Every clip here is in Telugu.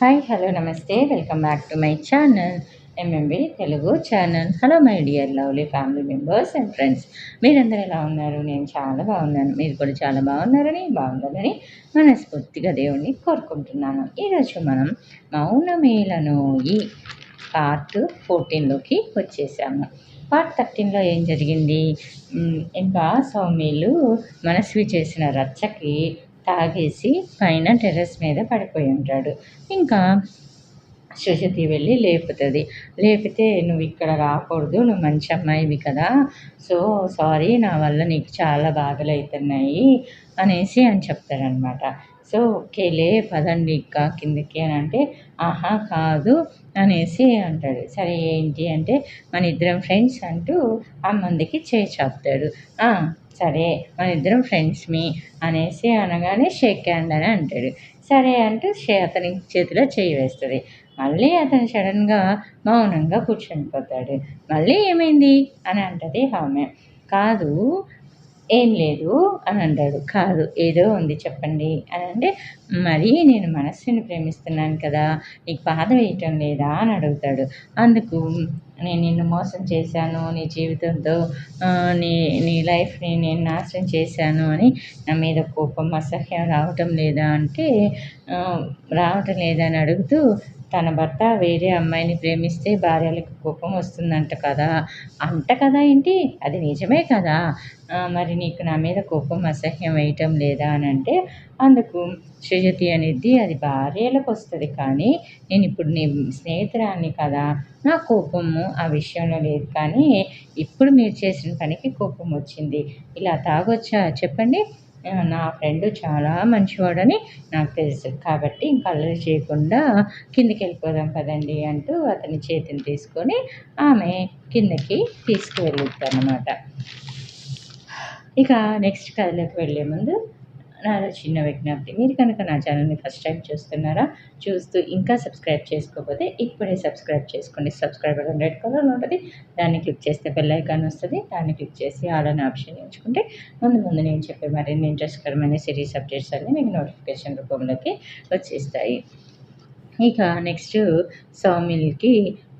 హాయ్ హలో నమస్తే. Welcome back to my channel MMB Telugu channel hello my dear lovely family members and friends మీరందరూ ఎలా ఉన్నారు? నేను చాలా బాగున్నాను. మీరు కూడా చాలా బాగున్నారని బాగుండాలని మనస్ఫూర్తిగా దేవుణ్ణి కోరుకుంటున్నాను. ఈరోజు మనం మౌనమేలను ఈ పార్ట్ ఫోర్టీన్లోకి వచ్చేసాము. పార్ట్ థర్టీన్లో ఏం జరిగింది? ఇంకా సౌమ్యులు మనస్వి చేసిన రచ్చకి తాగేసి పైన టెర్రస్ మీద పడిపోయి ఉంటాడు. ఇంకా సుశతి వెళ్ళి లేపుతుంది. లేపితే నువ్వు ఇక్కడ రాకూడదు నువ్వు మంచి అమ్మాయివి కదా. సో సారీ నా వల్ల నీకు చాలా బాధలు అవుతున్నాయి అనేసి అని చెప్తారనమాట సో ఓకేలే పదండి ఇక్క కిందకి అని అంటే ఆహా కాదు. అనేసి అంటాడు. సరే ఏంటి అంటే మన ఇద్దరం ఫ్రెండ్స్ అంటూ ఆ మందికి చేయి చాపుతాడు. సరే మన ఇద్దరం ఫ్రెండ్స్ మీ అనేసి అనగానే షేక్ హ్యాండ్ అని అంటాడు. సరే అంటూ షే అతని చేతిలో చేయి వేస్తుంది. మళ్ళీ అతను సడన్గా మౌనంగా కూర్చొని పోతాడు మళ్ళీ ఏమైంది? అని అంటది ఆమె. కాదు ఏం లేదు అని అంటాడు. కాదు ఏదో ఉంది చెప్పండి అని అంటే మరి నేను మనస్సుని ప్రేమిస్తున్నాను కదా నీకు బాధ వేయటం లేదా? అని అడుగుతాడు. అందుకు నేను నిన్ను మోసం చేశాను నీ జీవితంతో నీ నీ లైఫ్ని నేను నాశనం చేశాను అని నా మీద కోపం అసహ్యం రావటం లేదా అంటే రావటం లేదా అని అడుగుతూ తన భర్త వేరే అమ్మాయిని ప్రేమిస్తే భార్యలకు కోపం వస్తుందంట కదా. అంట కదా ఏంటి? అది నిజమే కదా. మరి నీకు నా మీద కోపం అసహ్యం వేయటం లేదా అని అంటే అందుకు సుజతి అనేది అది భార్యలకు వస్తుంది. కానీ నేను ఇప్పుడు నీ స్నేహితురాన్ని కదా. నా కోపము ఆ విషయంలో లేదు. కానీ ఇప్పుడు మీరు చేసిన పనికి కోపం వచ్చింది. ఇలా తాగొచ్చా? చెప్పండి. నా ఫ్రెండ్ చాలా మంచివాడని నాకు తెలుసు. కాబట్టి ఇంకా అల్లరి చేయకుండా కిందికి వెళ్ళిపోదాం కదండి అంటూ అతని చేతిని తీసుకొని ఆమె కిందకి తీసుకువెళ్ళుద్దన్నమాట ఇక నెక్స్ట్ కథలోకి వెళ్ళే ముందు నా చిన్న విజ్ఞప్తి. మీరు కనుక నా ఛానల్ని ఫస్ట్ టైం చూస్తున్నారా చూస్తూ ఇంకా సబ్స్క్రైబ్ చేసుకోకపోతే ఇప్పుడే సబ్స్క్రైబ్ చేసుకోండి. సబ్స్క్రైబ్ బటన్ రెడ్ కలర్లో ఉంటుంది. దాన్ని క్లిక్ చేస్తే బెల్ ఐకాన్ వస్తుంది. దాన్ని క్లిక్ చేసి ఆల్ అనే ఆప్షన్ ఎంచుకుంటే ముందు ముందు నేను చెప్పే మరిన్ని ఇంట్రెస్ట్కరమైన సిరీస్ అప్డేట్స్ అన్నీ మీకు నోటిఫికేషన్ రూపంలోకి వచ్చేస్తాయి. ఇక నెక్స్ట్ సౌమిల్కి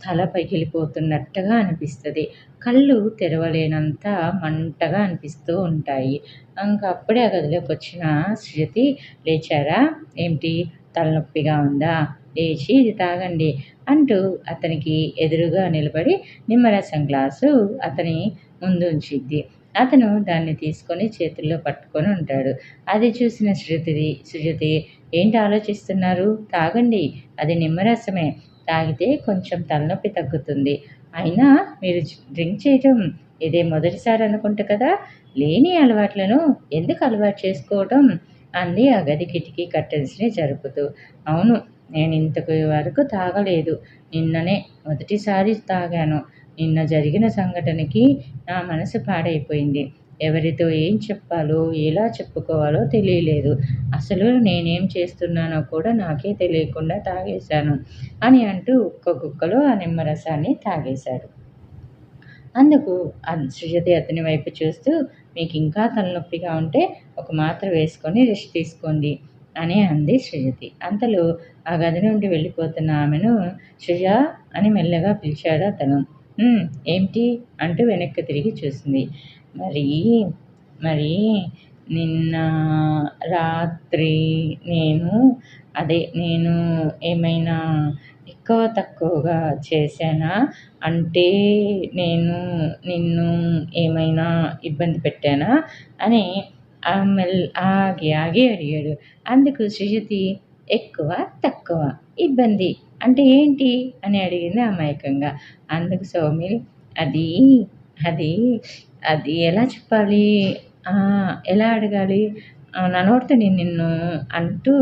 తల పగిలిపోతున్నట్టుగా అనిపిస్తుంది. కళ్ళు తెరవలేనంత మంటగా అనిపిస్తూ ఉంటాయి. ఇంకా అప్పుడే ఆ గదిలోకి వచ్చిన శృతి లేచారా? ఏమిటి? తలనొప్పిగా ఉందా? లేచి ఇది తాగండి అంటూ అతనికి ఎదురుగా నిలబడి నిమ్మరసం గ్లాసు అతని ముందు ఉంచిద్ది అతను దాన్ని తీసుకొని చేతుల్లో పట్టుకొని ఉంటాడు. అది చూసిన శృతిది సుజతి ఏంటి ఆలోచిస్తున్నారు? తాగండి. అది నిమ్మరసమే. తాగితే కొంచెం తలనొప్పి తగ్గుతుంది. అయినా మీరు డ్రింక్ చేయటం ఇదే మొదటిసారి అనుకుంటా కదా? లేని అలవాట్లను ఎందుకు అలవాటు చేసుకోవటం? అంది ఆ గది కిటికీ కట్టెల్స్ని జరుపుతూ. అవును నేను ఇంతకు వరకు తాగలేదు. నిన్ననే మొదటిసారి తాగాను. నిన్న జరిగిన సంఘటనకి నా మనసు పాడైపోయింది. ఎవరితో ఏం చెప్పాలో ఎలా చెప్పుకోవాలో తెలియలేదు. అసలు నేనేం చేస్తున్నానో కూడా నాకే తెలియకుండా తాగేశాను అని అంటూ ఒక్క కుక్కలో ఆ నిమ్మరసాన్ని తాగేశాడు. అందుకు ఆ సృజతి అతని వైపు చూస్తూ మీకు ఇంకా తలనొప్పిగా ఉంటే ఒక మాత్ర వేసుకొని రెస్ట్ తీసుకోండి అని అంది సృజతి. అంతలో ఆ గది నుండి వెళ్ళిపోతున్న ఆమెను సృజ అని మెల్లగా పిలిచాడు అతను. ఏమిటి అంటూ వెనక్కి తిరిగి చూసింది. మరి మరి నిన్న రాత్రి నేను అదే నేను ఏమైనా ఎక్కువ తక్కువగా చేశానా? అంటే నేను నిన్ను ఏమైనా ఇబ్బంది పెట్టానా? అని ఆమె ఆగి ఆగి అడిగాడు. అందుకు సుజతి ఎక్కువ తక్కువ ఇబ్బంది అంటే ఏంటి? అని అడిగింది అమాయకంగా. అందుకు సౌమిల్ అది అది అది ఎలా చెప్పాలి? ఎలా అడగాలి? ఆ, నా నోటితో నేను నిన్ను అంటూ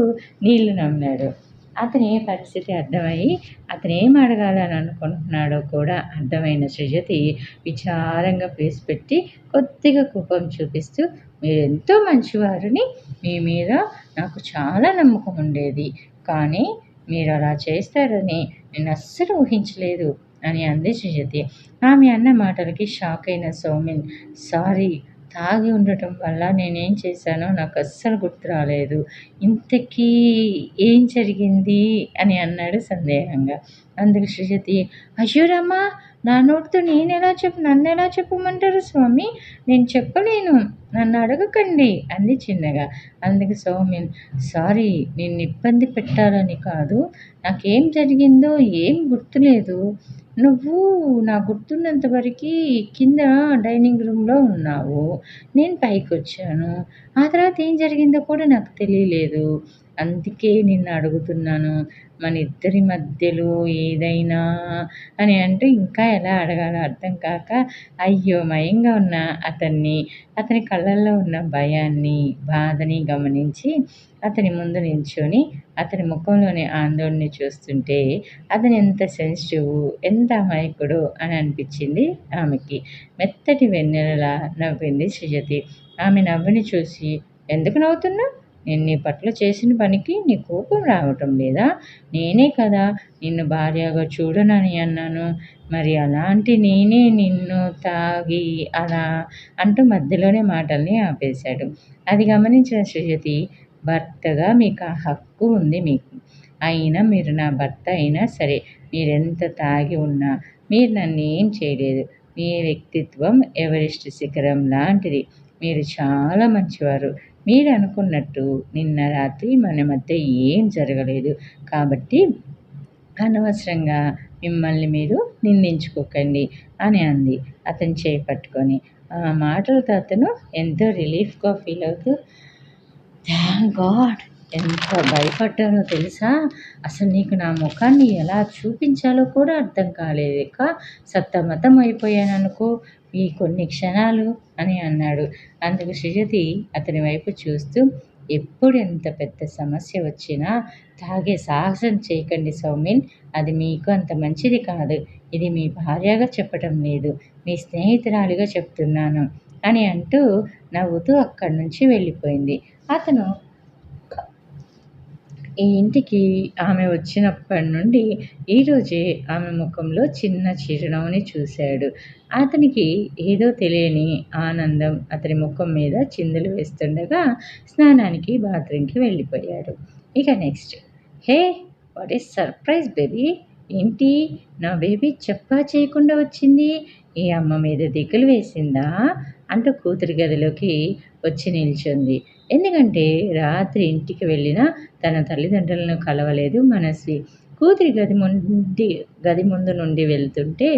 నీళ్ళు నమ్మాడు. అతని పరిస్థితి అర్థమయ్యి అతను ఏం అడగాలని అనుకుంటున్నాడో కూడా అర్థమైన సృజతి విచారంగా ఫేస్ పెట్టి కొద్దిగా కోపం చూపిస్తూ మీరు ఎంతో మంచివారని మీ మీద నాకు చాలా నమ్మకం ఉండేది. కానీ మీరు అలా చేస్తారని నేను అస్సలు ఊహించలేదు. అని అంది సుజతి ఆమె అన్న మాటలకి షాక్ అయిన సౌమిన్ సారీ తాగి ఉండటం వల్ల నేనేం చేశానో నాకు అస్సలు గుర్తు రాలేదు. ఇంతకీ ఏం జరిగింది? అని అన్నాడు సందేహంగా. అందుకు శ్రీజతి అయ్యోరమ్మా నా నోటితో నేను ఎలా చెప్పు నన్ను ఎలా చెప్పమంటారు స్వామి? నేను చెప్పలేను నన్ను అడగకండి అంది చిన్నగా. అందుకు సౌమిన్ సారీ నిన్ను ఇబ్బంది పెట్టాలని కాదు. నాకేం జరిగిందో ఏం గుర్తులేదు. నువ్వు నా గుర్తున్నంత వరకు కింద డైనింగ్ రూమ్లో ఉన్నావు. నేను పైకి వచ్చాను ఆ తర్వాత ఏం జరిగిందో కూడా నాకు తెలియలేదు. అందుకే నిన్ను అడుగుతున్నాను. మన ఇద్దరి మధ్యలో ఏదైనా అని అంటూ ఇంకా ఎలా అడగాలో అర్థం కాక అయ్యోమయంగా ఉన్న అతన్ని అతని కళ్ళల్లో ఉన్న భయాన్ని బాధని గమనించి అతని ముందు నిల్చొని అతని ముఖంలోని ఆందోళన చూస్తుంటే అతను ఎంత సెన్సిటివ్ ఎంత అమాయకుడు అని అనిపించింది ఆమెకి. మెత్తటి వెన్నెలలా నవ్వింది సృజతి ఆమె నవ్వుని చూసి ఎందుకు నవ్వుతున్నావు? నేను నీ పట్ల చేసిన పనికి నీ కోపం రావటం లేదా? నేనే కదా నిన్ను భార్యగా చూడనని అన్నాను. మరి అలాంటి నేనే నిన్ను తాగి అలా అంటూ మధ్యలోనే మాటల్ని ఆపేశాడు. అది గమనించిన సృజతి భర్తగా మీకు ఆ హక్కు ఉంది మీకు. అయినా మీరు నా భర్త అయినా సరే మీరెంత తాగి ఉన్నా మీరు నన్ను ఏం చేయలేదు. మీ వ్యక్తిత్వం ఎవరెస్ట్ శిఖరం లాంటిది. మీరు చాలా మంచివారు. మీరు అనుకున్నట్టు నిన్న రాత్రి మన మధ్య ఏం జరగలేదు. కాబట్టి అనవసరంగా మిమ్మల్ని మీరు నిందించుకోకండి అని అంది. అతను చేపట్టుకొని. ఆ మాటలతో అతను ఎంతో రిలీఫ్గా ఫీల్ అవుతూ థ్యాంక్ గాడ్ ఎంత భయపడ్డానో తెలుసా? అసలు నీకు నా ముఖాన్ని ఎలా చూపించాలో కూడా అర్థం కాలేక సత్తమతం అయిపోయాననుకో ఈ కొన్ని క్షణాలు అని అన్నాడు. అందుకు సుజతి అతని వైపు చూస్తూ ఎప్పుడు ఎంత పెద్ద సమస్య వచ్చినా తాగే సాహసం చేయకండి సౌమిన్ అది మీకు అంత మంచిది కాదు. ఇది మీ భార్యగా చెప్పటం లేదు. మీ స్నేహితురాలిగా చెప్తున్నాను అని అంటూ నవ్వుతూ అక్కడి నుంచి వెళ్ళిపోయింది. అతను ఈ ఇంటికి ఆమె వచ్చినప్పటి నుండి ఈరోజే ఆమె ముఖంలో చిన్న చిరునవ్వుని చూశాడు. అతనికి ఏదో తెలియని ఆనందం అతని ముఖం మీద చిందులు వేస్తుండగా స్నానానికి బాత్రూమ్కి వెళ్ళిపోయాడు. ఇక next. Hey what is surprise baby! ఏంటి? నా బేబీ చెప్పా చేయకుండా వచ్చింది. ఈ అమ్మ మీద దిగులు వేసిందా? అంటూ కూతురి గదిలోకి వచ్చి నిల్చుంది. ఎందుకంటే రాత్రి ఇంటికి వెళ్ళిన తన తల్లిదండ్రులను కలవలేదు మనస్వి. కూతురి గది ముండి గది ముందు నుండి వెళ్తుంటే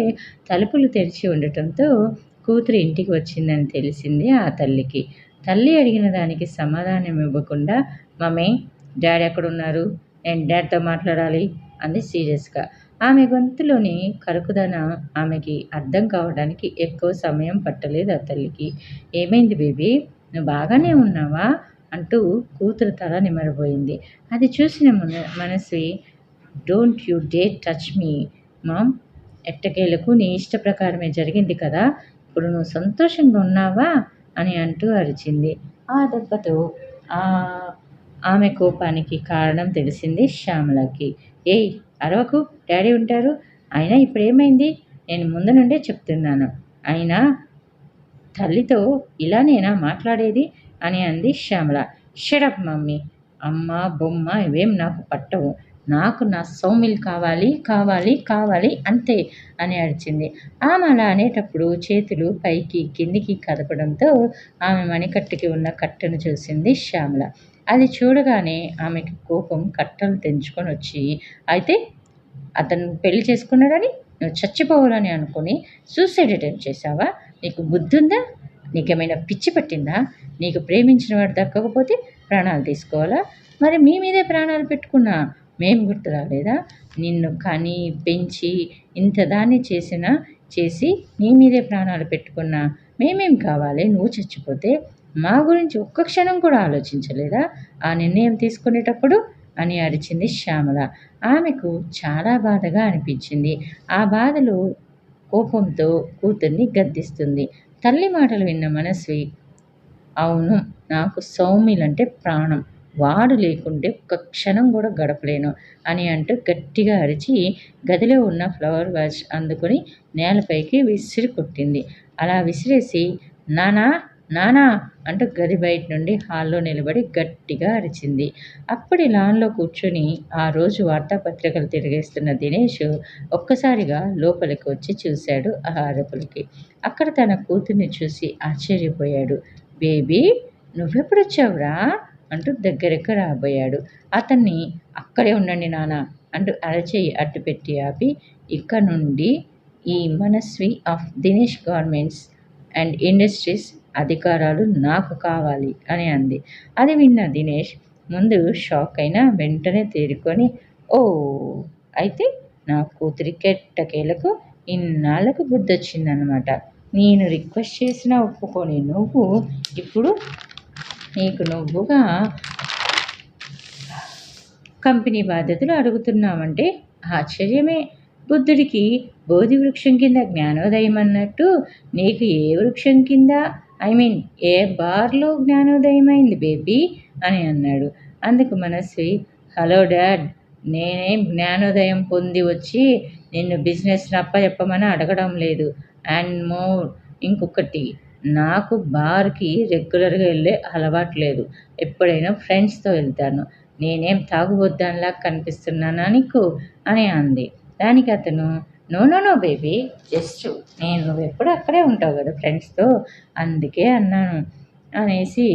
తలుపులు తెరిచి ఉండటంతో కూతురు ఇంటికి వచ్చిందని తెలిసింది ఆ తల్లికి. తల్లి అడిగిన దానికి సమాధానం ఇవ్వకుండా మమ్మీ డాడీ ఎక్కడున్నారు? నేను డాడీతో మాట్లాడాలి అంది సీరియస్గా. ఆమె గొంతులోని కరుకుదన ఆమెకి అర్థం కావడానికి ఎక్కువ సమయం పట్టలేదు ఆ తల్లికి. ఏమైంది బేబీ? నువ్వు బాగానే ఉన్నావా? అంటూ కూతురు తల నిమరబోయింది. అది చూసిన మన Manasi don't you dare touch me mom. ఎట్టకేలకు నీ ఇష్ట ప్రకారమే జరిగింది కదా. ఇప్పుడు నువ్వు సంతోషంగా ఉన్నావా? అని అంటూ అరిచింది. ఆ దెబ్బతో ఆ ఆమె కోపానికి కారణం తెలిసింది శ్యామలకి. ఏయ్ అరవకు. డాడీ ఉంటారు. అయినా ఇప్పుడు ఏమైంది నేను ముందు నుండే చెప్తున్నాను. అయినా తల్లితో ఇలా నేనా మాట్లాడేది? అని అంది శ్యామల. Shut up mummy. అమ్మ బొమ్మ ఇవేం నాకు పట్టవు. నాకు నా సౌమిల్ కావాలి కావాలి కావాలి అంతే అని అరిచింది. ఆమె అలా అనేటప్పుడు చేతులు పైకి కిందికి కదపడంతో ఆమె మణికట్టుకి ఉన్న కట్టను చూసింది శ్యామల. అది చూడగానే ఆమెకి కోపం కట్టలు తెంచుకొని వచ్చి అయితే అతను పెళ్ళి చేసుకున్నాడని? నువ్వు చచ్చిపోవాలని అనుకుని సూసైడ్ అటెంప్ట్ చేసావా నీకు బుద్ధి ఉందా నీకేమైనా పిచ్చి పట్టిందా? నీకు ప్రేమించిన వాడు దక్కకపోతే ప్రాణాలు తీసుకోవాలా? మరి మీ మీదే ప్రాణాలు పెట్టుకున్నా మేం గుర్తు రాలేదా? నిన్ను కని పెంచి ఇంత దాన్ని చేసినా చేసి నీ మీదే ప్రాణాలు పెట్టుకున్నా మేమేం కావాలి? నువ్వు చచ్చిపోతే మా గురించి ఒక్క క్షణం కూడా ఆలోచించలేదా? ఆ నిర్ణయం తీసుకునేటప్పుడు అని అరిచింది శ్యామల. ఆమెకు చాలా బాధగా అనిపించింది. ఆ బాధలో కోపంతో కూతుర్ని గద్దిస్తుంది. తల్లి మాటలు విన్న మనస్వి అవును నాకు సౌమ్యులంటే ప్రాణం. వాడు లేకుంటే ఒక్క క్షణం కూడా గడపలేను అని అంటూ గట్టిగా అరిచి గదిలో ఉన్న ఫ్లవర్ వాజ్ అందుకొని నేలపైకి విసిరి కొట్టింది. అలా విసిరేసి నానా నానా అంటూ గది బయట నుండి హాల్లో నిలబడి గట్టిగా అరిచింది. అప్పటి లాన్లో కూర్చొని ఆ రోజు వార్తాపత్రికలు తిరిగేస్తున్న దినేష్ ఒక్కసారిగా లోపలికి వచ్చి చూశాడు ఆ అరుపులకి అక్కడ తన కూతుర్ని చూసి ఆశ్చర్యపోయాడు. బేబీ నువ్వెప్పుడొచ్చావురా? అంటూ దగ్గరకు రాబోయాడు. అతన్ని అక్కడే ఉండండి నాన్న అంటూ అరచేయి అట్టు పెట్టి ఆపి ఇక్కడ నుండి ఈ Manasvi of Dinesh garments and industries అధికారాలు నాకు కావాలి అని అంది. అది విన్న దినేష్ ముందు షాక్ అయినా వెంటనే తేరుకొని ఓ అయితే నా కూతురి కెట్టకేలకు ఇన్నాళ్ళకు బుద్ధి వచ్చిందనమాట నేను రిక్వెస్ట్ చేసినా ఒప్పుకొని నువ్వు ఇప్పుడు నీకు నువ్వుగా కంపెనీ బాధ్యతలు అడుగుతున్నామంటే ఆశ్చర్యమే. బుద్ధుడికి బోధి వృక్షం కింద జ్ఞానోదయం అన్నట్టు నీకు ఏ వృక్షం కింద ఐ మీన్ ఏ బార్లో జ్ఞానోదయం అయింది బేబీ? అని అన్నాడు. అందుకు మనస్వి హలో డాడ్ నేనేం జ్ఞానోదయం పొంది వచ్చి నిన్ను బిజినెస్ నప్ప చెప్పమని అడగడం లేదు. అండ్ మోర్ ఇంకొకటి నాకు బార్కి రెగ్యులర్గా వెళ్ళే అలవాటు లేదు. ఎప్పుడైనా ఫ్రెండ్స్తో వెళ్తాను. నేనేం తాగుబోద్దానిలా కనిపిస్తున్నానా నీకు? అని అంది. దానికి అతను no no no baby just నేను నువ్వు ఎప్పుడు అక్కడే ఉంటావు కదా ఫ్రెండ్స్తో. అందుకే అన్నాను. అనేసి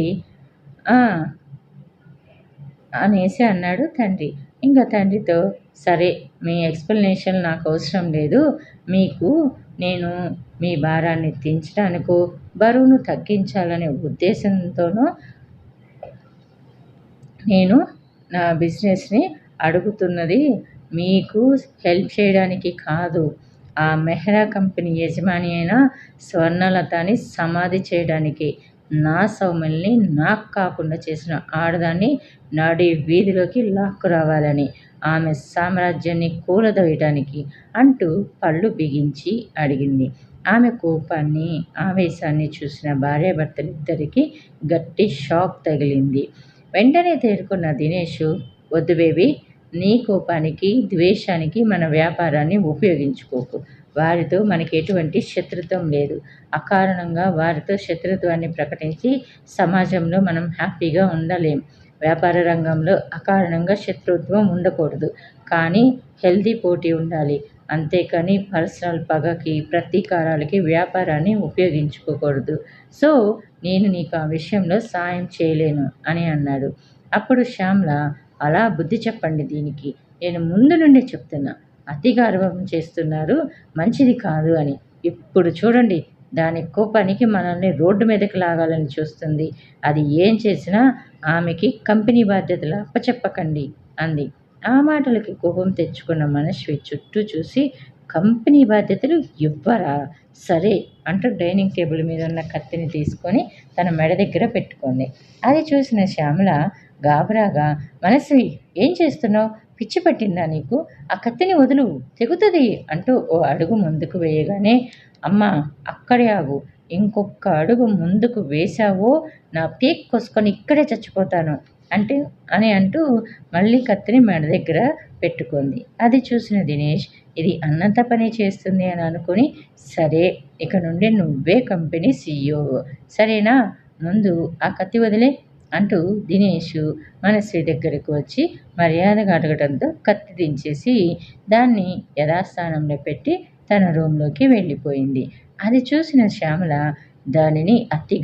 అనేసి అన్నాడు తండ్రి. ఇంకా తండ్రితో సరే మీ ఎక్స్ప్లెనేషన్ నాకు అవసరం లేదు. మీకు నేను మీ భారాన్ని దించడానికో బరువును తగ్గించాలనే ఉద్దేశంతోనూ నేను నా బిజినెస్ని అడుగుతున్నది మీకు హెల్ప్ చేయడానికి కాదు. ఆ మెహ్రా కంపెనీ యజమాని అయిన స్వర్ణలతని సమాధి చేయడానికి నా సౌమ్యల్ని నాకు కాకుండా చేసిన ఆడదాన్ని నడి వీధిలోకి లాక్కు రావాలని ఆమె సామ్రాజ్యాన్ని కూలదోయటానికి అంటూ పళ్ళు బిగించి అడిగింది. ఆమె కోపాన్ని ఆవేశాన్ని చూసిన భార్యాభర్తలిద్దరికీ గట్టి షాక్ తగిలింది. వెంటనే తేరుకున్న దినేష్ వద్దు బేబీ నీ కోపానికి ద్వేషానికి మన వ్యాపారాన్ని ఉపయోగించుకోకు. వారితో మనకి ఎటువంటి శత్రుత్వం లేదు. అకారణంగా వారితో శత్రుత్వాన్ని ప్రకటించి సమాజంలో మనం హ్యాపీగా ఉండలేం. వ్యాపార రంగంలో అకారణంగా శత్రుత్వం ఉండకూడదు. కానీ హెల్దీ పోటీ ఉండాలి. అంతేకాని పర్సనల్ పగకి ప్రతీకారాలకి వ్యాపారాన్ని ఉపయోగించుకోకూడదు. సో నేను నీకు ఆ విషయంలో సాయం చేయలేను అని అన్నాడు. అప్పుడు శ్యామ్ల అలా బుద్ధి చెప్పండి దీనికి. నేను ముందు నుండి చెప్తున్నా. అతి గర్వం చేస్తున్నారు. మంచిది కాదు అని. ఇప్పుడు చూడండి దాని కోపానికి మనల్ని రోడ్డు మీదకి లాగాలని చూస్తుంది. అది ఏం చేసినా ఆమెకి కంపెనీ బాధ్యతలు అప్పచెప్పకండి అంది. ఆ మాటలకి కోపం తెచ్చుకున్న మనస్వి చుట్టూ చూసి కంపెనీ బాధ్యతలు ఇవ్వరా? సరే అంటూ డైనింగ్ టేబుల్ మీద ఉన్న కత్తిని తీసుకొని తన మెడ దగ్గర పెట్టుకుంది. అది చూసిన శ్యామల గాబరాగా మనస్వి ఏం చేస్తున్నావు? పిచ్చి పట్టిందా నీకు? ఆ కత్తిని వదులు తెగుతుంది అంటూ ఓ అడుగు ముందుకు వేయగానే అమ్మ అక్కడే ఆగు. ఇంకొక అడుగు ముందుకు వేశావో నా పీక్ కోసుకొని ఇక్కడే చచ్చిపోతాను అంటే అని అంటూ మళ్ళీ కత్తిని మెడ దగ్గర పెట్టుకుంది. అది చూసిన దినేష్ ఇది అన్నంత పని చేస్తుంది అని అనుకుని సరే ఇక నుండి నువ్వే కంపెనీ సీఈఓ. సరేనా? ముందు ఆ కత్తి వదిలే. అంటూ దినేష్ మనశ్రీ దగ్గరకు వచ్చి మర్యాదగా అడగడంతో కత్తి దించేసి దాన్ని యథాస్థానంలో పెట్టి తన రూమ్లోకి వెళ్ళిపోయింది. అది చూసిన శ్యామల దానిని అతి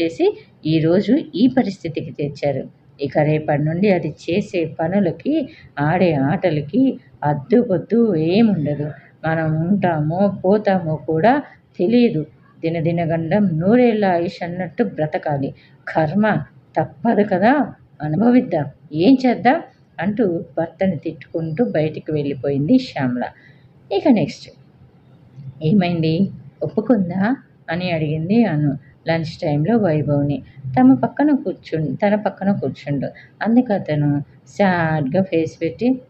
చేసి ఈరోజు ఈ పరిస్థితికి తెచ్చారు. ఇక రేపటి నుండి అది చేసే పనులకి ఆడే ఆటలకి అద్దు పొద్దు ఏముండదు. మనం ఉంటామో పోతామో కూడా తెలియదు దినదినగండం నూరేళ్ళ ఆయుష్ అన్నట్టు బ్రతకాలి. కర్మ తప్పదు కదా అనుభవిద్దాం. ఏం చేద్దాం? అంటూ భర్తని తిట్టుకుంటూ బయటికి వెళ్ళిపోయింది శ్యామల. ఇక నెక్స్ట్. ఏమైంది? ఒప్పుకుందా? అని అడిగింది అను లంచ్ టైంలో వైభవ్ని. తమ పక్కన కూర్చుండు తన పక్కన కూర్చుండు. అందుకు అతను సాడ్గా ఫేస్ పెట్టి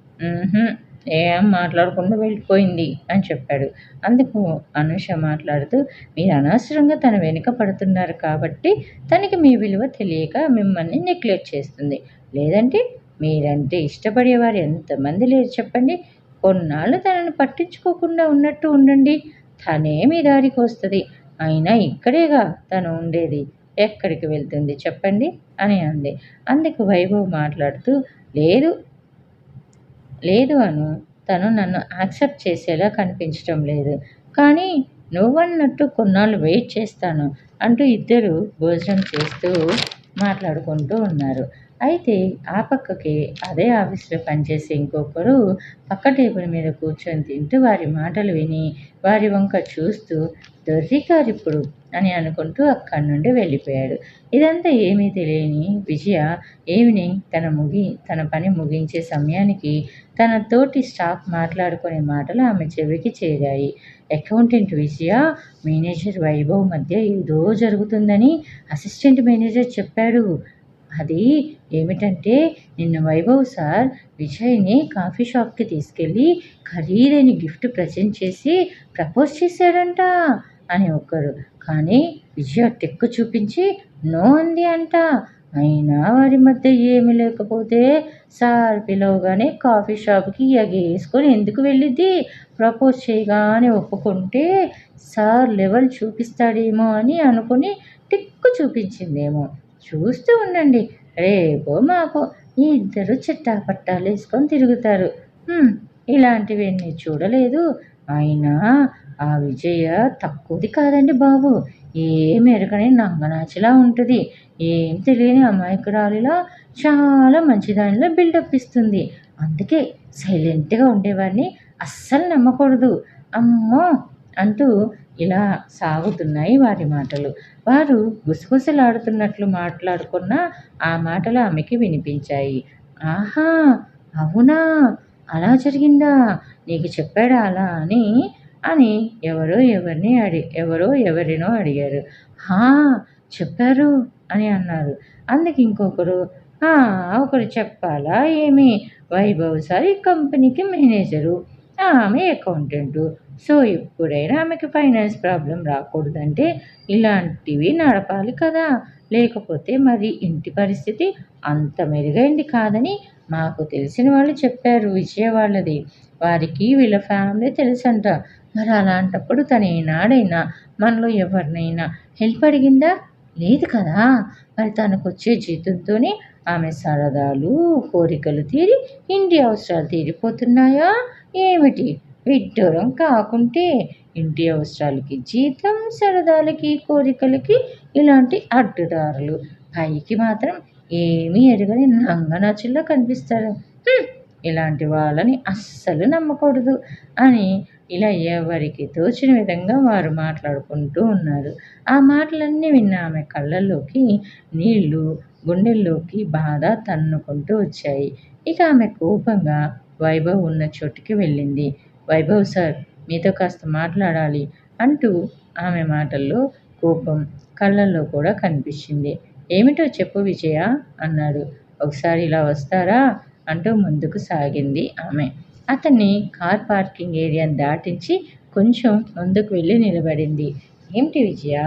ఏం మాట్లాడకుండా వెళ్ళిపోయింది అని చెప్పాడు. అందుకు అనుష మాట్లాడుతూ మీరు అనవసరంగా తన వెనుక పడుతున్నారు కాబట్టి తనకి మీ విలువ తెలియక మిమ్మల్ని నెగ్లెక్ట్ చేస్తుంది. లేదంటే మీరంటే ఇష్టపడేవారు ఎంతమంది లేరు చెప్పండి. కొన్నాళ్ళు తనని పట్టించుకోకుండా ఉన్నట్టు ఉండండి. తనే మీ దారికి వస్తుంది. అయినా ఇక్కడేగా తను ఉండేది. ఎక్కడికి వెళ్తుంది చెప్పండి అని అంది. అందుకు వైభవ్ మాట్లాడుతూ లేదు లేదు అను. తను నన్ను యాక్సెప్ట్ చేసేలా కనిపించడం లేదు. కానీ నువ్వన్నట్టు కొన్నాళ్ళు వెయిట్ చేస్తాను అంటూ ఇద్దరు భోజనం చేస్తూ మాట్లాడుకుంటూ ఉన్నారు. అయితే ఆ పక్కకి అదే ఆఫీస్లో పనిచేసే ఇంకొకరు పక్క టేబుల్ మీద కూర్చొని తింటూ వారి మాటలు విని వారి వంక చూస్తూ దొర్రికారిప్పుడు అని అనుకుంటూ అక్కడి నుండి వెళ్ళిపోయాడు. ఇదంతా ఏమీ తెలియని విజయ ఈవినింగ్ తన ముగి తన పని ముగించే సమయానికి తన తోటి స్టాఫ్ మాట్లాడుకునే మాటలు ఆమె చెవికి చేరాయి. అకౌంటెంట్ విజయ మేనేజర్ వైభవ్ మధ్య ఏదో జరుగుతుందని అసిస్టెంట్ మేనేజర్ చెప్పాడు. అది ఏమిటంటే నిన్న వైభవ్ సార్ విజయ్ని కాఫీ షాప్కి తీసుకెళ్ళి ఖరీదైన గిఫ్ట్ ప్రజెంట్ చేసి ప్రపోజ్ చేశాడంట అని ఒకరు కానీ విజయ టెక్కు చూపించి నో అంది అంట. అయినా వారి మధ్య ఏమి లేకపోతే సార్ పిలవగానే కాఫీ షాప్కి ఎగేసుకొని ఎందుకు వెళ్ళిద్ది? ప్రపోజ్ చేయగానే ఒప్పుకుంటే సార్ లెవెల్ చూపిస్తాడేమో అని అనుకుని టిక్కు చూపించిందేమో. చూస్తూ ఉండండి. రేపో మాకో ఈ ఇద్దరు చిట్టా పట్టాలు వేసుకొని తిరుగుతారు. ఇలాంటివన్నీ చూడలేదు. అయినా ఆ విజయ తక్కువది కాదండి బాబు. ఏం ఎరగని నంగనాచిలా ఉంటుంది. ఏం తెలియని అమాయకురాలిలా చాలా మంచిదానిలో బిల్డప్ ఇస్తుంది. అందుకే సైలెంట్గా ఉండేవాడిని అస్సలు నమ్మకూడదు. అమ్మో! అంటూ ఇలా సాగుతున్నాయి వారి మాటలు. వారు గుసగుసలాడుతున్నట్లు మాట్లాడుకున్న ఆ మాటలు ఆమెకి వినిపించాయి. ఆహా అవునా? అలా జరిగిందా? నీకు చెప్పాడా అలా అని? అని ఎవరో ఎవరిని అడి ఎవరో ఎవరినో అడిగారు. హా చెప్పారు? అని అన్నారు. అందుకు ఇంకొకరు ఒకరు చెప్పాలా ఏమి? వైభవ్ సార్ ఈ కంపెనీకి మేనేజరు. ఆమె అకౌంటెంటు. సో ఎప్పుడైనా ఆమెకి ఫైనాన్స్ ప్రాబ్లం రాకూడదంటే ఇలాంటివి నడపాలి కదా. లేకపోతే మరి ఇంటి పరిస్థితి అంత మెరుగైంది కాదని మాకు తెలిసిన వాళ్ళు చెప్పారు విజయ వాళ్ళది వారికి వీళ్ళ ఫ్యామిలీ తెలుసంట. మరి అలాంటప్పుడు తను ఏనాడైనా మనలో ఎవరినైనా హెల్ప్ అడిగిందా? లేదు కదా. మరి తనకు వచ్చే జీతంతోనే ఆమె సరదాలు కోరికలు తీరి ఇంటి అవసరాలు తీరిపోతున్నాయా? ఏమిటి? విడ్డూరం కాకుంటే ఇంటి అవసరాలకి జీతం సరదాలకి కోరికలకి ఇలాంటి అడ్డుదారులు. పైకి మాత్రం ఏమీ ఎరగని నంగనచుల్లో కనిపిస్తారు. ఇలాంటి వాళ్ళని అస్సలు నమ్మకూడదు అని ఇలా ఎవరికి తోచిన విధంగా వారు మాట్లాడుకుంటూ ఉన్నారు. ఆ మాటలన్నీ విన్న ఆమె కళ్ళల్లోకి నీళ్ళు గుండెల్లోకి బాధ తన్నుకుంటూ వచ్చాయి. ఇక ఆమె కోపంగా వైభవ్ ఉన్న చోటుకి వెళ్ళింది. వైభవ్ సార్ మీతో కాస్త మాట్లాడాలి అంటూ ఆమె మాటల్లో కోపం కళ్ళల్లో కూడా కనిపించింది. ఏమిటో చెప్పు విజయ అన్నాడు. ఒకసారి ఇలా వస్తారా అంటూ ముందుకు సాగింది ఆమె. అతన్ని కార్ పార్కింగ్ ఏరియాని దాటించి కొంచెం ముందుకు వెళ్ళి నిలబడింది. ఏమిటి విజయ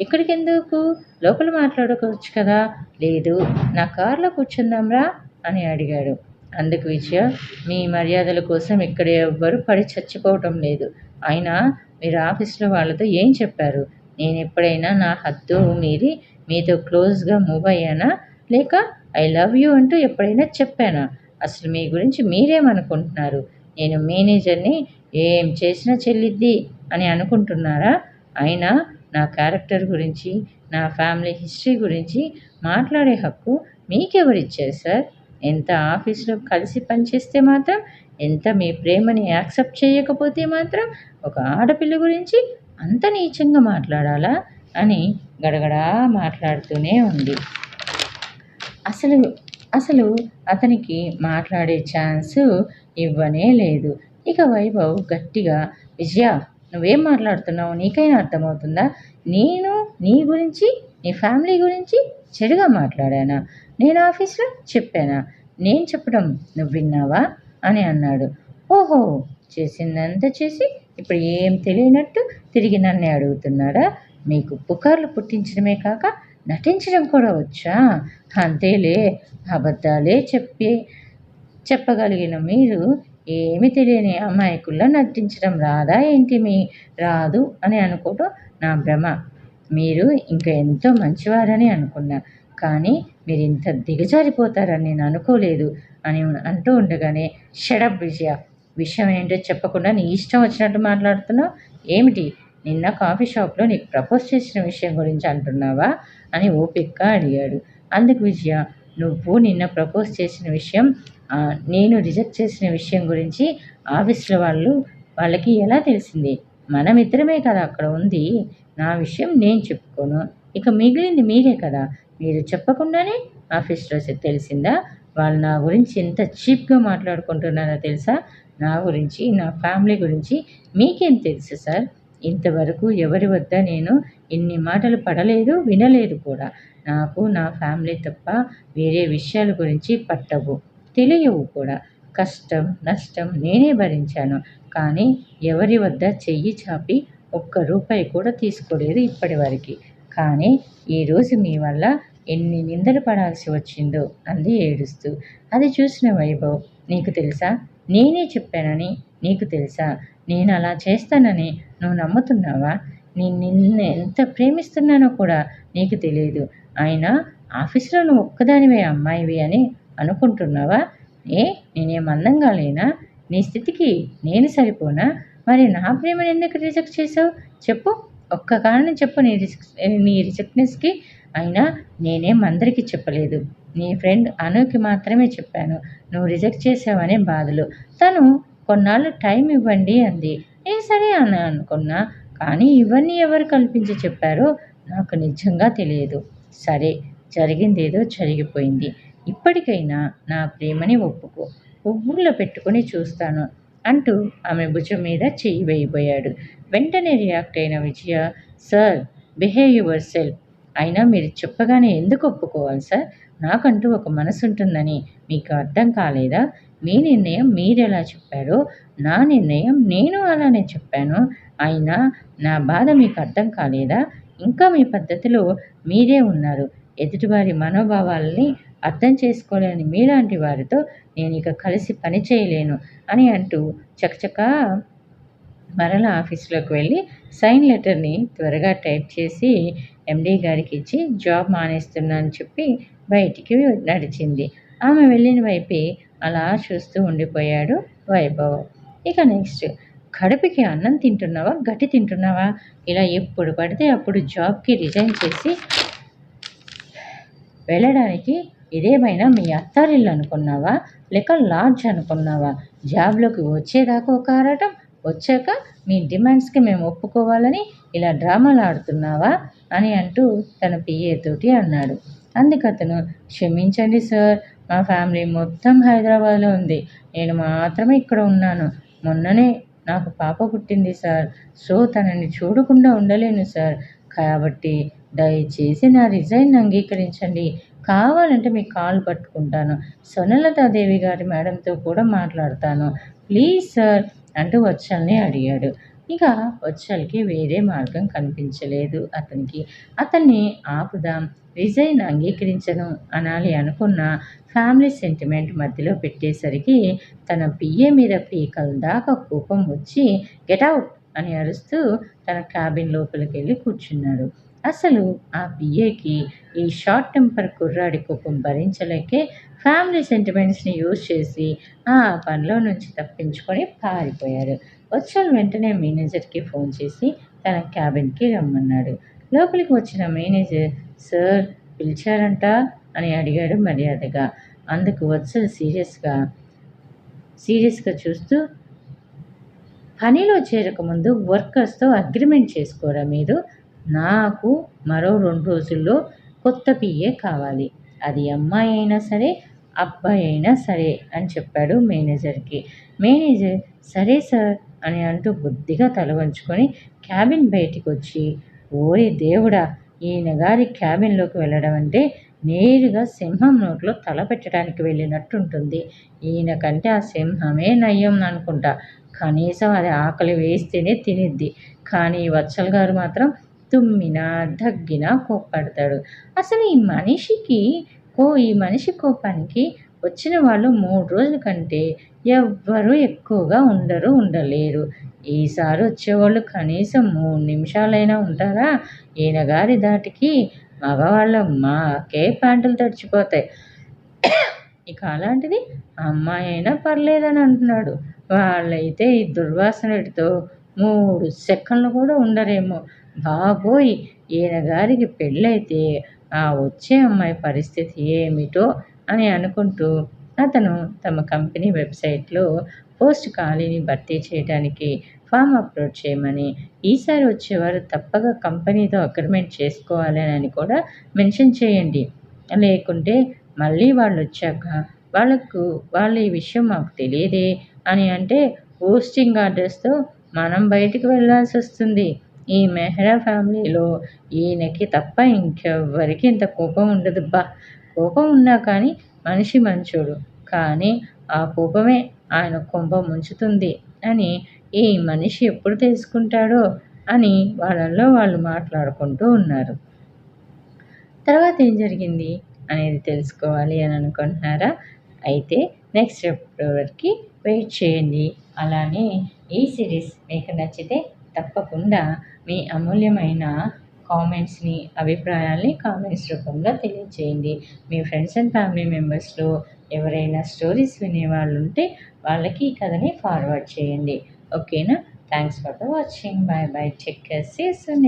ఇక్కడికెందుకు? లోపల మాట్లాడుకోవచ్చు కదా? లేదు నా కార్లో కూర్చుందాంరా అని అడిగాడు. అందుకు విజయ మీ మర్యాదల కోసం ఇక్కడ ఎవ్వరు పడి చచ్చిపోవటం లేదు. అయినా మీరు ఆఫీస్లో వాళ్ళతో ఏం చెప్పారు? నేను ఎప్పుడైనా నా హద్దు మీరి మీతో క్లోజ్గా మూవ్ అయ్యానా? లేక ఐ లవ్ యూ అంటూ ఎప్పుడైనా చెప్పానా? అసలు మీ గురించి మీరేమనుకుంటున్నారు? నేను మేనేజర్ని ఏం చేసినా చెల్లిద్ది అని అనుకుంటున్నారా? అయినా నా క్యారెక్టర్ గురించి నా ఫ్యామిలీ హిస్టరీ గురించి మాట్లాడే హక్కు మీకెవరిచ్చారు సార్? ఎంత ఆఫీస్లో కలిసి పనిచేస్తే మాత్రం ఎంత మీ ప్రేమని యాక్సెప్ట్ చేయకపోతే మాత్రం ఒక ఆడపిల్ల గురించి అంత నీచంగా మాట్లాడాలా అని గడగడా మాట్లాడుతూనే ఉంది. అసలు అసలు అతనికి మాట్లాడే ఛాన్సు ఇవ్వనే లేదు. ఇక వైభవ్ గట్టిగా విజయ నువ్వేం మాట్లాడుతున్నావు? నీకైనా అర్థమవుతుందా? నేను నీ గురించి నీ ఫ్యామిలీ గురించి చెడుగా మాట్లాడానా? నేను ఆఫీస్లో చెప్పానా? నేను చెప్పడం నువ్వు విన్నావా? అని అన్నాడు. ఓహో! చేసిందంతా చేసి ఇప్పుడు ఏం తెలియనట్టు తిరిగి నన్నే అడుగుతున్నాడా? మీకు పుకార్లు పుట్టించడమే కాక నటించడం కూడా వచ్చా? అంతేలే అబద్ధాలే చెప్పి చెప్పగలిగిన మీరు ఏమి తెలియని అమాయకుల్లో నటించడం రాదా ఏంటి మీ? రాదు అని అనుకోవటం నా భ్రమ. మీరు ఇంకా ఎంతో మంచివారని అనుకున్నా. కానీ మీరు ఇంత దిగజారిపోతారని నేను అనుకోలేదు అని అంటూ ఉండగానే షడప్ విజయ విషయం ఏంటో చెప్పకుండా నీ ఇష్టం వచ్చినట్టు మాట్లాడుతున్నావు? ఏమిటి? నిన్న కాఫీ షాప్లో నీకు ప్రపోజ్ చేసిన విషయం గురించి అంటున్నావా? అని ఓపిక అడిగాడు. అందుకు విజయ నువ్వు నిన్న ప్రపోజ్ చేసిన విషయం నేను రిజెక్ట్ చేసిన విషయం గురించి ఆఫీస్లో వాళ్ళు వాళ్ళకి ఎలా తెలిసింది? మనమిద్దరమే కదా అక్కడ ఉంది. నా విషయం నేను చెప్పుకోను. ఇక మిగిలింది మీరే కదా. మీరు చెప్పకుండానే ఆఫీస్లో తెలిసిందా? వాళ్ళు నా గురించి ఎంత చీప్గా మాట్లాడుకుంటున్నారో తెలుసా? నా గురించి నా ఫ్యామిలీ గురించి మీకేం తెలుసు సార్? ఇంతవరకు ఎవరి వద్ద నేను ఇన్ని మాటలు పడలేదు వినలేదు కూడా. నాకు నా ఫ్యామిలీ తప్ప వేరే విషయాల గురించి పట్టవు తెలియవు కూడా. కష్టం నష్టం నేనే భరించాను. కానీ ఎవరి వద్ద చెయ్యి చాపి ఒక్క రూపాయి కూడా తీసుకోలేదు ఇప్పటి వరకు. కానీ ఈరోజు మీ వల్ల ఎన్ని నిందలు పడాల్సి వచ్చిందో అంది ఏడుస్తూ. అది చూసిన వైభవ్ నీకు తెలుసా? నేనే చెప్పానని? నీకు తెలుసా? నేను అలా చేస్తానని నువ్వు నమ్ముతున్నావా? నేను నిన్ను ఎంత ప్రేమిస్తున్నానో కూడా నీకు తెలియదు అయినా ఆఫీస్లో నువ్వు ఒక్కదానివే అమ్మాయివి అని అనుకుంటున్నావా? ఏ నేనేం అందంగా లేనా? నీ స్థితికి నేను సరిపోనా? మరి నా ప్రేమను ఎందుకు రిజెక్ట్ చేసావు చెప్పు. ఒక్క కారణం చెప్పు నీ రిజెక్ట్ నీ రిజెక్ట్నెస్కి. అయినా నేనేం అందరికీ చెప్పలేదు. నీ ఫ్రెండ్ అనుకి మాత్రమే చెప్పాను. నువ్వు రిజెక్ట్ చేసావనే బాధలు. తను కొన్నాళ్ళు టైం ఇవ్వండి అంది. నేను సరే అని అనుకున్నా కానీ ఇవన్నీ ఎవరు కల్పించి చెప్పారో నాకు నిజంగా తెలియదు. సరే జరిగిందేదో జరిగిపోయింది. ఇప్పటికైనా నా ప్రేమని ఒప్పుకో. పువ్వుల్లో పెట్టుకుని చూస్తాను. అంటూ ఆమె భుజం మీద చెయ్యి వేయబోయాడు. వెంటనే రియాక్ట్ అయిన Vijaya sir behave your yourself మీరు చెప్పగానే ఎందుకు ఒప్పుకోవాలి సార్? నాకంటూ ఒక మనసు ఉంటుందని. మీకు అర్థం కాలేదా? మీ నిర్ణయం మీరెలా చెప్పారో? నా నిర్ణయం నేను అలానే చెప్పాను. అయినా నా బాధ మీకు అర్థం కాలేదా? ఇంకా మీ పద్ధతిలో మీరే ఉన్నారు. ఎదుటివారి మనోభావాలని అర్థం చేసుకోలేని మీలాంటి వారితో నేను ఇక కలిసి పని చేయలేను అని అంటూ చకచక మరల ఆఫీస్లోకి వెళ్ళి సైన్ లెటర్ని త్వరగా టైప్ చేసి ఎండీ గారికి ఇచ్చి జాబ్ మానేస్తున్నాను అని చెప్పి బయటికి నడిచింది. ఆమె వెళ్ళిన వైపే అలా చూస్తూ ఉండిపోయాడు వైభవ్. ఇక నెక్స్ట్ కడుపుకి అన్నం తింటున్నావా? గట్టి తింటున్నావా? ఇలా ఎప్పుడు పడితే అప్పుడు జాబ్కి రిజైన్ చేసి వెళ్ళడానికి ఇదేమైనా మీ అత్తారిల్లు అనుకున్నావా? లేక లాడ్జ్ అనుకున్నావా? జాబ్లోకి వచ్చేదాకా ఒక ఆరాటం? వచ్చాక మీ డిమాండ్స్కి మేము ఒప్పుకోవాలని ఇలా డ్రామాలు ఆడుతున్నావా? అని అంటూ తన పిఏతోటి అన్నాడు. అందుకతను క్షమించండి సార్ మా ఫ్యామిలీ మొత్తం హైదరాబాద్లో ఉంది. నేను మాత్రమే ఇక్కడ ఉన్నాను. మొన్ననే నాకు పాప పుట్టింది సార్. సో తనని చూడకుండా ఉండలేను సార్. కాబట్టి దయచేసి నా రిజైన్ అంగీకరించండి. కావాలంటే మీ కాల్ పట్టుకుంటాను. సునలతాదేవి గారి మేడంతో కూడా మాట్లాడతాను. ప్లీజ్ సార్ అంటూ వచ్చల్ని అడిగాడు. ఇక వచ్చల్కి వేరే మార్గం కనిపించలేదు అతనికి. అతన్ని ఆపుదాం రిజైన్ అంగీకరించను అనాలి అనుకున్న ఫ్యామిలీ సెంటిమెంట్ మధ్యలో పెట్టేసరికి తన పిఏ మీద పీకల దాకా కోపం వచ్చి గెటౌట్ అని అరుస్తూ తన క్యాబిన్ లోపలికి వెళ్ళి కూర్చున్నాడు. అసలు ఆ పిఏకి ఈ షార్ట్ టెంపర్ కుర్రాడి కోపం భరించలేకే ఫ్యామిలీ సెంటిమెంట్స్ని యూజ్ చేసి ఆ పనిలో నుంచి తప్పించుకొని పారిపోయారు వచ్చాను వెంటనే మేనేజర్కి ఫోన్ చేసి తన క్యాబిన్కి రమ్మన్నాడు. లోపలికి వచ్చిన మేనేజర్ సార్ పిలిచారంట? అని అడిగాడు మర్యాదగా. అందుకు వత్సల్ సీరియస్గా సీరియస్గా చూస్తూ పనిలో చేరకముందు వర్కర్స్తో అగ్రిమెంట్ చేసుకోరా మీరు? నాకు మరో రెండు రోజుల్లో కొత్త పిఏ కావాలి. అది అమ్మాయి అయినా సరే అబ్బాయి అయినా సరే అని చెప్పాడు మేనేజర్కి. మేనేజర్ సరే సార్ అని అంటూ బుద్ధిగా తల వంచుకొని క్యాబిన్ బయటికి వచ్చి ఓరి దేవుడా ఈయన గారి క్యాబిన్లోకి వెళ్ళడం అంటే నేరుగా సింహం నోట్లో తల పెట్టడానికి వెళ్ళినట్టుంటుంది. ఈయన కంటే ఆ సింహమే నయ్యం అనుకుంటా. కనీసం అది ఆకలి వేస్తేనే తినిద్ది. కానీ వత్సల్ గారు మాత్రం తుమ్మినా దగ్గినా కోప్పడతాడు. అసలు ఈ మనిషికి కో ఈ మనిషి కోపానికి వచ్చిన వాళ్ళు మూడు రోజుల కంటే ఎవ్వరూ ఎక్కువగా ఉండరు ఉండలేరు. ఈసారి వచ్చేవాళ్ళు కనీసం మూడు నిమిషాలైనా ఉంటారా? ఈయన గారి దాటికి మగవాళ్ళ మాకే ప్యాంటులు తడిచిపోతాయి. ఇక అలాంటిది అమ్మాయి అయినా పర్లేదని అంటున్నాడు. వాళ్ళైతే ఈ దుర్వాసనటితో మూడు సెకండ్లు కూడా ఉండరేమో. బాబోయ్ ఈయన గారికి పెళ్ళైతే ఆ వచ్చే అమ్మాయి పరిస్థితి ఏమిటో అని అనుకుంటూ అతను తమ కంపెనీ వెబ్సైట్లో పోస్ట్ ఖాళీని భర్తీ చేయడానికి ఫామ్ అప్లోడ్ చేయమని ఈసారి వచ్చేవారు తప్పక కంపెనీతో అగ్రిమెంట్ చేసుకోవాలని అని కూడా మెన్షన్ చేయండి. లేకుంటే మళ్ళీ వాళ్ళు వచ్చాక వాళ్ళకు వాళ్ళ ఈ విషయం మాకు తెలియదే అని అంటే పోస్టింగ్ ఆర్డర్స్తో మనం బయటకు వెళ్ళాల్సి వస్తుంది ఈ మెహ్రా ఫ్యామిలీలో ఈయనకి తప్ప ఇంకెవ్వరికి ఇంత కోపం ఉండదుబ్బా. కోపం ఉన్నా కానీ మనిషి మంచోడు. కానీ ఆ కోపమే ఆయన కొంప ముంచుతుంది అని ఈ మనిషి ఎప్పుడు తెలుసుకుంటాడో అని వాళ్ళల్లో వాళ్ళు మాట్లాడుకుంటూ ఉన్నారు. తర్వాత ఏం జరిగింది అనేది తెలుసుకోవాలి అని అనుకుంటున్నారా? అయితే నెక్స్ట్ ఎపిసోడ్కి వెయిట్ చేయండి. అలానే ఈ సిరీస్ మీకు నచ్చితే తప్పకుండా మీ అమూల్యమైన కామెంట్స్ని అభిప్రాయాల్ని కామెంట్స్ రూపంలో తెలియచేయండి. మీ ఫ్రెండ్స్ అండ్ ఫ్యామిలీ మెంబర్స్లో ఎవరైనా స్టోరీస్ వినేవాళ్ళు ఉంటే వాళ్ళకి ఈ కథని ఫార్వర్డ్ చేయండి. ఓకేనా? Thanks for the watching. Bye bye check చేసి సన్